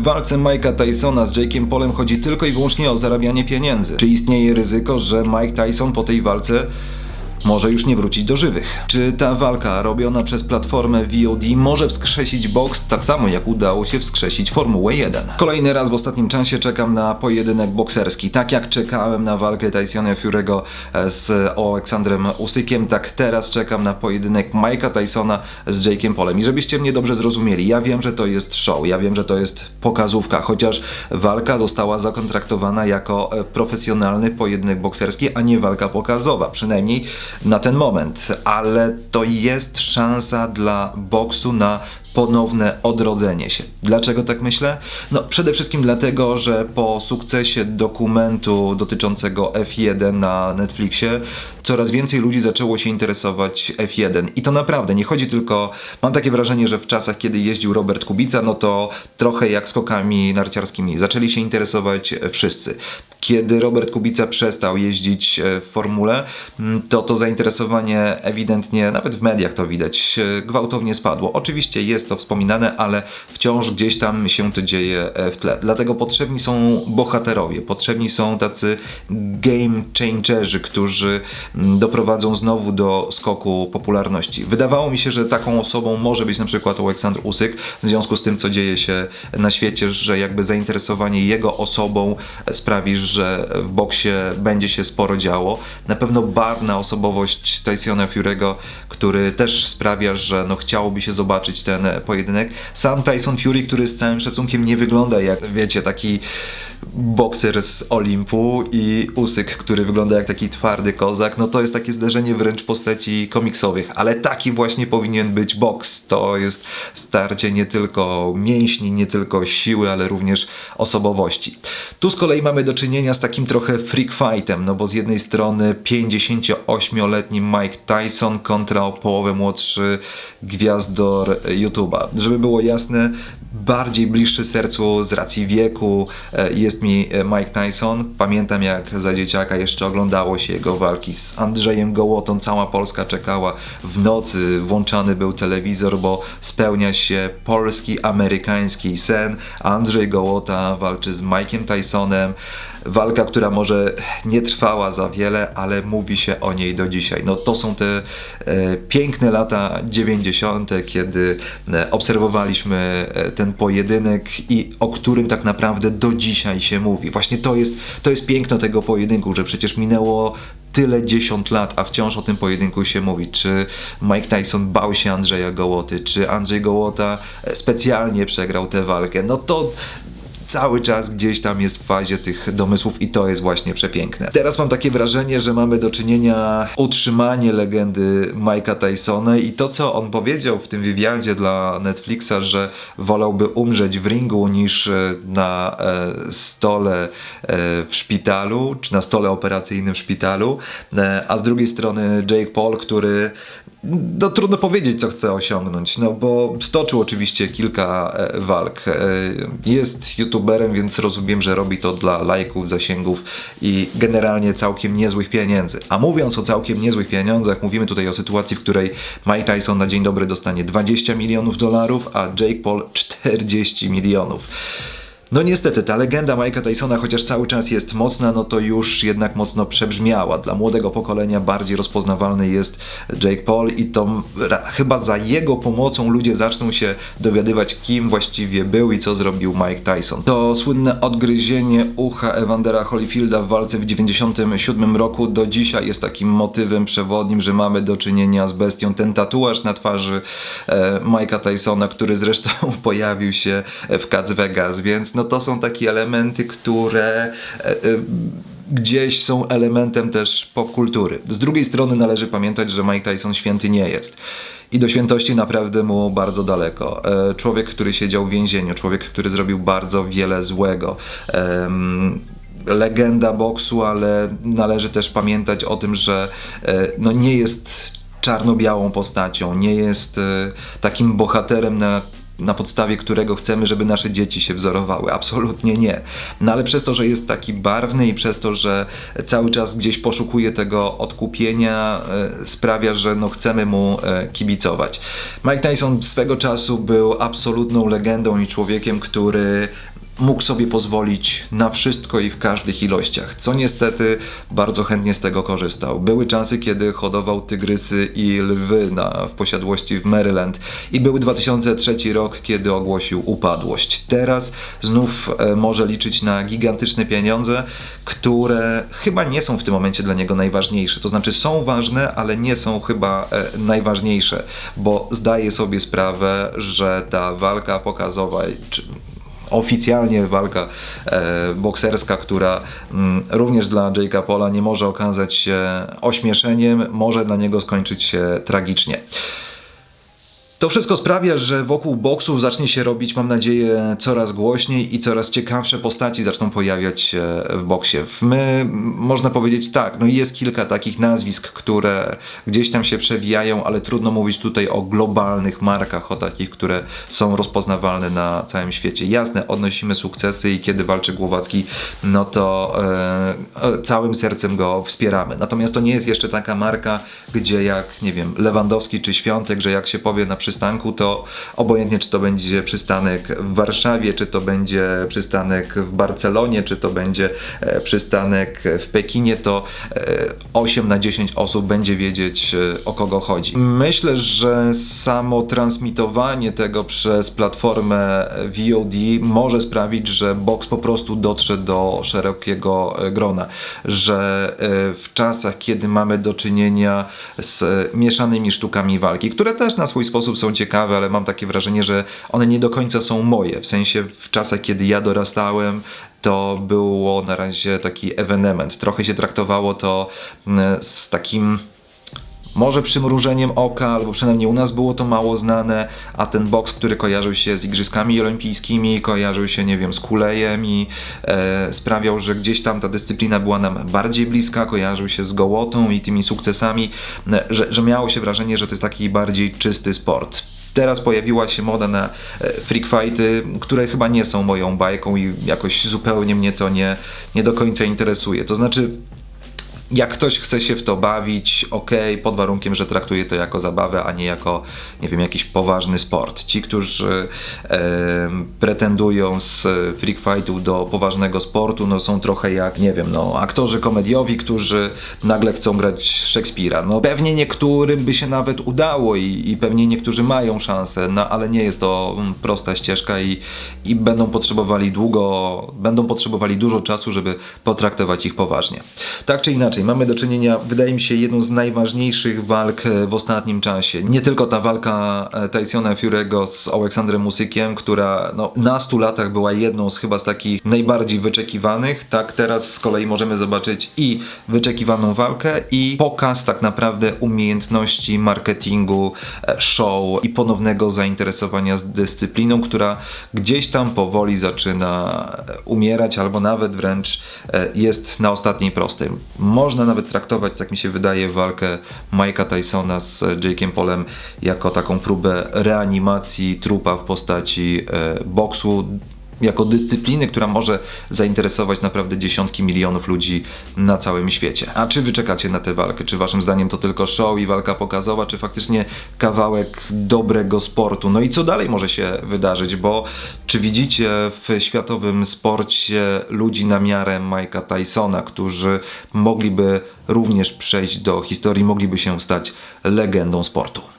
w walce Mike'a Tysona z Jake'iem Polem chodzi tylko i wyłącznie o zarabianie pieniędzy? Czy istnieje ryzyko, że Mike Tyson po tej walce może już nie wrócić do żywych. Czy ta walka robiona przez platformę VOD może wskrzesić boks tak samo jak udało się wskrzesić Formułę 1? Kolejny raz w ostatnim czasie czekam na pojedynek bokserski. Tak jak czekałem na walkę Tysona Fury'ego z Aleksandrem Usykiem, tak teraz czekam na pojedynek Mike'a Tysona z Jake'em Polem. I żebyście mnie dobrze zrozumieli, ja wiem, że to jest show, ja wiem, że to jest pokazówka, chociaż walka została zakontraktowana jako e, profesjonalny pojedynek bokserski, a nie walka pokazowa. Przynajmniej na ten moment, ale to jest szansa dla boksu na ponowne odrodzenie się. Dlaczego tak myślę? No przede wszystkim dlatego, że po sukcesie dokumentu dotyczącego F1 na Netflixie coraz więcej ludzi zaczęło się interesować F1 i to naprawdę nie chodzi tylko, mam takie wrażenie, że w czasach kiedy jeździł Robert Kubica, no to trochę jak skokami narciarskimi zaczęli się interesować wszyscy. Kiedy Robert Kubica przestał jeździć w formule, to to zainteresowanie ewidentnie, nawet w mediach to widać, gwałtownie spadło. Oczywiście jest to wspominane, ale wciąż gdzieś tam się to dzieje w tle. Dlatego potrzebni są bohaterowie, potrzebni są tacy game changerzy, którzy doprowadzą znowu do skoku popularności. Wydawało mi się, że taką osobą może być na przykład Aleksandr Usyk, w związku z tym, co dzieje się na świecie, że jakby zainteresowanie jego osobą sprawi, że w boksie będzie się sporo działo. Na pewno barwna osobowość Tysona Fury'ego, który też sprawia, że no chciałoby się zobaczyć ten pojedynek. Sam Tyson Fury, który z całym szacunkiem nie wygląda jak, wiecie, taki bokser z Olimpu i Usyk, który wygląda jak taki twardy kozak, no to jest takie zderzenie wręcz postaci komiksowych, ale taki właśnie powinien być boks. To jest starcie nie tylko mięśni, nie tylko siły, ale również osobowości. Tu z kolei mamy do czynienia z takim trochę freak fightem, no bo z jednej strony 58-letni Mike Tyson kontra o połowę młodszy gwiazdor YouTube'a. Żeby było jasne, bardziej bliższy sercu z racji wieku jest mi Mike Tyson. Pamiętam jak za dzieciaka jeszcze oglądało się jego walki z Andrzejem Gołotą. Cała Polska czekała w nocy, włączany był telewizor, bo spełnia się polski, amerykański sen. Andrzej Gołota walczy z Mike'iem Tysonem. Walka, która może nie trwała za wiele, ale mówi się o niej do dzisiaj. No to są te e, piękne lata 90., kiedy e, obserwowaliśmy e, ten pojedynek i o którym tak naprawdę do dzisiaj się mówi. Właśnie to jest, to jest piękno tego pojedynku, że przecież minęło tyle dziesiąt lat, a wciąż o tym pojedynku się mówi. Czy Mike Tyson bał się Andrzeja Gołoty, czy Andrzej Gołota specjalnie przegrał tę walkę. No to cały czas gdzieś tam jest w fazie tych domysłów i to jest właśnie przepiękne. Teraz mam takie wrażenie, że mamy do czynienia utrzymanie legendy Mike'a Tysona i to, co on powiedział w tym wywiadzie dla Netflixa, że wolałby umrzeć w ringu niż e, na e, stole e, w szpitalu, czy na stole operacyjnym w szpitalu, a z drugiej strony Jake Paul, który no trudno powiedzieć, co chce osiągnąć, no bo stoczył oczywiście kilka e, walk. E, jest youtuberem, więc rozumiem, że robi to dla lajków, zasięgów i generalnie całkiem niezłych pieniędzy. A mówiąc o całkiem niezłych pieniądzach, mówimy tutaj o sytuacji, w której Mike Tyson na dzień dobry dostanie 20 milionów dolarów, a Jake Paul 40 milionów. No niestety, ta legenda Mike'a Tysona, chociaż cały czas jest mocna, no to już jednak mocno przebrzmiała. Dla młodego pokolenia bardziej rozpoznawalny jest Jake Paul i to chyba za jego pomocą ludzie zaczną się dowiadywać, kim właściwie był i co zrobił Mike Tyson. To słynne odgryzienie ucha Evandera Holyfielda w walce w 97 roku do dzisiaj jest takim motywem przewodnim, że mamy do czynienia z bestią. Ten tatuaż na twarzy e, Mike'a Tysona, który zresztą pojawił się w Cats Vegas, więc no no to są takie elementy, które e, e, gdzieś są elementem też popkultury. Z drugiej strony należy pamiętać, że Mike Tyson święty nie jest. I do świętości naprawdę mu bardzo daleko. E, człowiek, który siedział w więzieniu, człowiek, który zrobił bardzo wiele złego. Legenda boksu, ale należy też pamiętać o tym, że no nie jest czarno-białą postacią, nie jest takim bohaterem, na na podstawie którego chcemy, żeby nasze dzieci się wzorowały. Absolutnie nie. No ale przez to, że jest taki barwny i przez to, że cały czas gdzieś poszukuje tego odkupienia, e, sprawia, że no chcemy mu e, kibicować. Mike Tyson swego czasu był absolutną legendą i człowiekiem, który mógł sobie pozwolić na wszystko i w każdych ilościach, co niestety bardzo chętnie z tego korzystał. Były czasy, kiedy hodował tygrysy i lwy na, w posiadłości w Maryland i był 2003 rok, kiedy ogłosił upadłość. Teraz znów e, może liczyć na gigantyczne pieniądze, które chyba nie są w tym momencie dla niego najważniejsze. To znaczy są ważne, ale nie są chyba e, najważniejsze, bo zdaje sobie sprawę, że ta walka pokazowa, czy oficjalnie walka e, bokserska, która mm, również dla Jake'a Paula nie może okazać się ośmieszeniem, może dla niego skończyć się tragicznie. To wszystko sprawia, że wokół boksu zacznie się robić, mam nadzieję, coraz głośniej i coraz ciekawsze postaci zaczną pojawiać się w boksie. My, można powiedzieć tak, no jest kilka takich nazwisk, które gdzieś tam się przewijają, ale trudno mówić tutaj o globalnych markach, o takich, które są rozpoznawalne na całym świecie. Jasne, odnosimy sukcesy i kiedy walczy Głowacki, no to e, całym sercem go wspieramy. Natomiast to nie jest jeszcze taka marka, gdzie jak, nie wiem, Lewandowski czy Świątek, że jak się powie na przystanku, to obojętnie czy to będzie przystanek w Warszawie, czy to będzie przystanek w Barcelonie, czy to będzie e, przystanek w Pekinie, to e, 8 na 10 osób będzie wiedzieć e, o kogo chodzi. Myślę, że samo transmitowanie tego przez platformę VOD może sprawić, że box po prostu dotrze do szerokiego e, grona, że e, w czasach, kiedy mamy do czynienia z mieszanymi sztukami walki, które też na swój sposób są ciekawe, ale mam takie wrażenie, że one nie do końca są moje. W sensie w czasach, kiedy ja dorastałem, to było na razie taki ewenement. Trochę się traktowało to mm, z takim może przymrużeniem oka, albo przynajmniej u nas było to mało znane, a ten boks, który kojarzył się z Igrzyskami Olimpijskimi, kojarzył się, nie wiem, z kulejem i e, sprawiał, że gdzieś tam ta dyscyplina była nam bardziej bliska, kojarzył się z gołotą i tymi sukcesami, e, że, że miało się wrażenie, że to jest taki bardziej czysty sport. Teraz pojawiła się moda na e, freak fighty, które chyba nie są moją bajką i jakoś zupełnie mnie to nie, nie do końca interesuje. To znaczy, jak ktoś chce się w to bawić, ok, pod warunkiem, że traktuje to jako zabawę, a nie jako, nie wiem, jakiś poważny sport. Ci, którzy e, pretendują z freak fightów do poważnego sportu, no są trochę jak, nie wiem, no aktorzy komediowi, którzy nagle chcą grać Szekspira. No pewnie niektórym by się nawet udało i, i pewnie niektórzy mają szansę, no ale nie jest to mm, prosta ścieżka i, i będą potrzebowali długo, będą potrzebowali dużo czasu, żeby potraktować ich poważnie. Tak czy inaczej, mamy do czynienia, wydaje mi się, jedną z najważniejszych walk e, w ostatnim czasie. Nie tylko ta walka e, Tysona Fury'ego z Aleksandrem Musykiem, która no, na 100 latach była jedną z chyba z takich najbardziej wyczekiwanych, tak teraz z kolei możemy zobaczyć i wyczekiwaną walkę i pokaz tak naprawdę umiejętności marketingu, e, show i ponownego zainteresowania z dyscypliną, która gdzieś tam powoli zaczyna umierać albo nawet wręcz jest na ostatniej prostej. Może można nawet traktować, tak mi się wydaje, walkę Mike'a Tysona z Jake'em Polem jako taką próbę reanimacji trupa w postaci e, boksu jako dyscypliny, która może zainteresować naprawdę dziesiątki milionów ludzi na całym świecie. A czy wy czekacie na tę walkę? Czy waszym zdaniem to tylko show i walka pokazowa, czy faktycznie kawałek dobrego sportu? No i co dalej może się wydarzyć? Bo czy widzicie w światowym sporcie ludzi na miarę Mike'a Tysona, którzy mogliby również przejść do historii, mogliby się stać legendą sportu?